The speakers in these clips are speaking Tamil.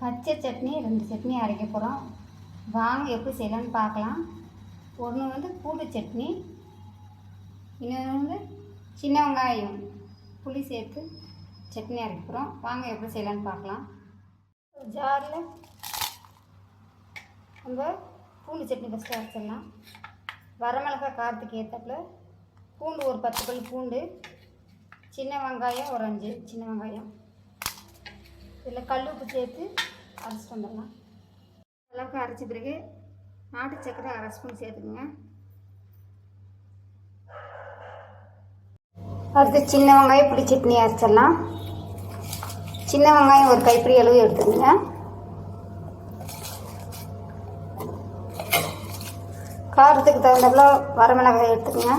பச்சை சட்னி ரெண்டு சட்னி அரைக்க போகிறோம் வாங்க எப்படி செய்யலாம்னு பார்க்கலாம். ஒன்று வந்து பூண்டு சட்னி இன்னொன்று வந்து சின்ன வெங்காயம் புளி சேர்த்து சட்னி அரைக்க போகிறோம் வாங்க எப்படி செய்யலாம்னு பார்க்கலாம். ஜாரில் நம்ம பூண்டு சட்னி ஃபஸ்ட்டு அரைச்சிடலாம். வரமிளகாய் காரத்துக்கு ஏற்றப்பில் பூண்டு ஒரு பத்து பல் பூண்டு சின்ன வெங்காயம் ஒரு அஞ்சு சின்ன வெங்காயம். இதில் கல் உப்பு சேர்த்து அரைச்சிட்டு வந்துடலாம் அளவுக்கு அரைச்ச பிறகு நாட்டு சக்கரை அரை ஸ்பூன் சேர்த்துக்குங்க. அடுத்து சின்ன வெங்காயம் புளி சட்னி அரைச்சிடலாம். சின்ன வெங்காயம் ஒரு கைப்பிடி அளவு எடுத்துக்கோங்க. காரத்துக்கு தகுந்தப்பல வரமிளகாய் எடுத்துக்கோங்க.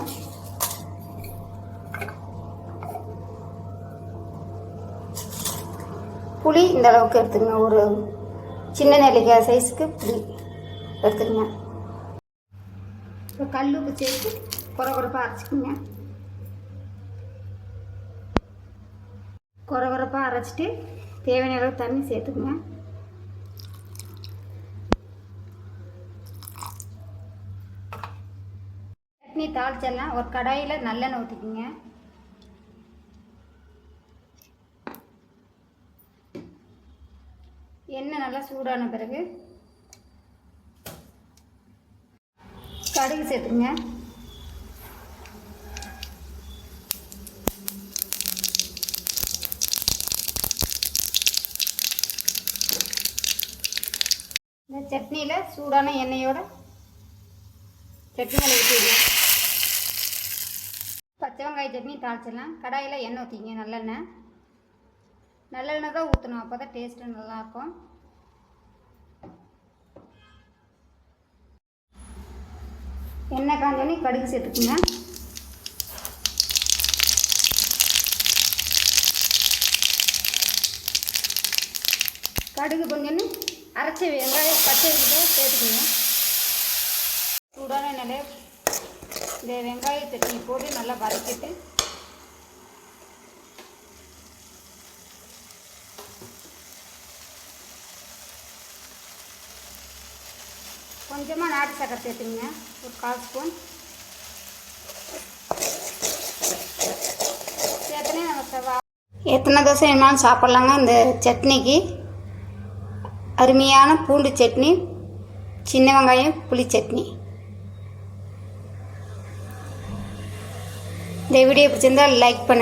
புளி இந்த அளவுக்கு எடுத்துக்கங்க. ஒரு சின்ன நெல்லிக்காய் சைஸுக்கு புளி எடுத்துக்கங்க. இப்போ கல் உப்பு சேர்த்து குறை குறைப்பாக அரைச்சிக்கோங்க. குறை குறைப்பாக அரைச்சிட்டு தேவையான அளவு தண்ணி சேர்த்துக்குங்க. சட்னி தாளிச்செல்லாம் ஒரு கடாயில் நல்லெண்ணெய் ஊற்றிக்குங்க எண்ணெய் நல்லா சூடான பிறகு கடுகு சேர்த்துங்க இந்த சட்னியில் சூடான எண்ணெயோட சட்னி ஊற்றிடுங்க பச்சை வெங்காய சட்னி தாளிச்சிடலாம். கடாயில் எண்ணெய் ஊற்றிங்க நல்லெண்ணெய். நல்லெண்ணெய் தான் ஊற்றணும் அப்போ தான் டேஸ்ட்டு நல்லாயிருக்கும். எண்ணெய் காஞ்சோன்னே கடுகு சேர்த்துக்குங்க. கடுகு கொஞ்சோன்னு அரைச்சி வெங்காயம் பச்சை வெங்காயம் சேர்த்துக்குங்க. சூடான நிலையை இந்த வெங்காயத்தை போட்டு நல்லா வதக்கிட்டு கொஞ்சமாக நாட்டு சக்கரை சேர்த்துங்க ஒரு கால் ஸ்பூன். சேர்த்துனே நம்ம செவ்வா எத்தனை தோசை வேணுமாலும் சாப்பிட்லாங்க. இந்த சட்னிக்கு அருமையான பூண்டு சட்னி சின்ன வெங்காயம் புளி சட்னி. இந்த வீடியோ பிடிச்சிருந்தால் லைக் பண்ணு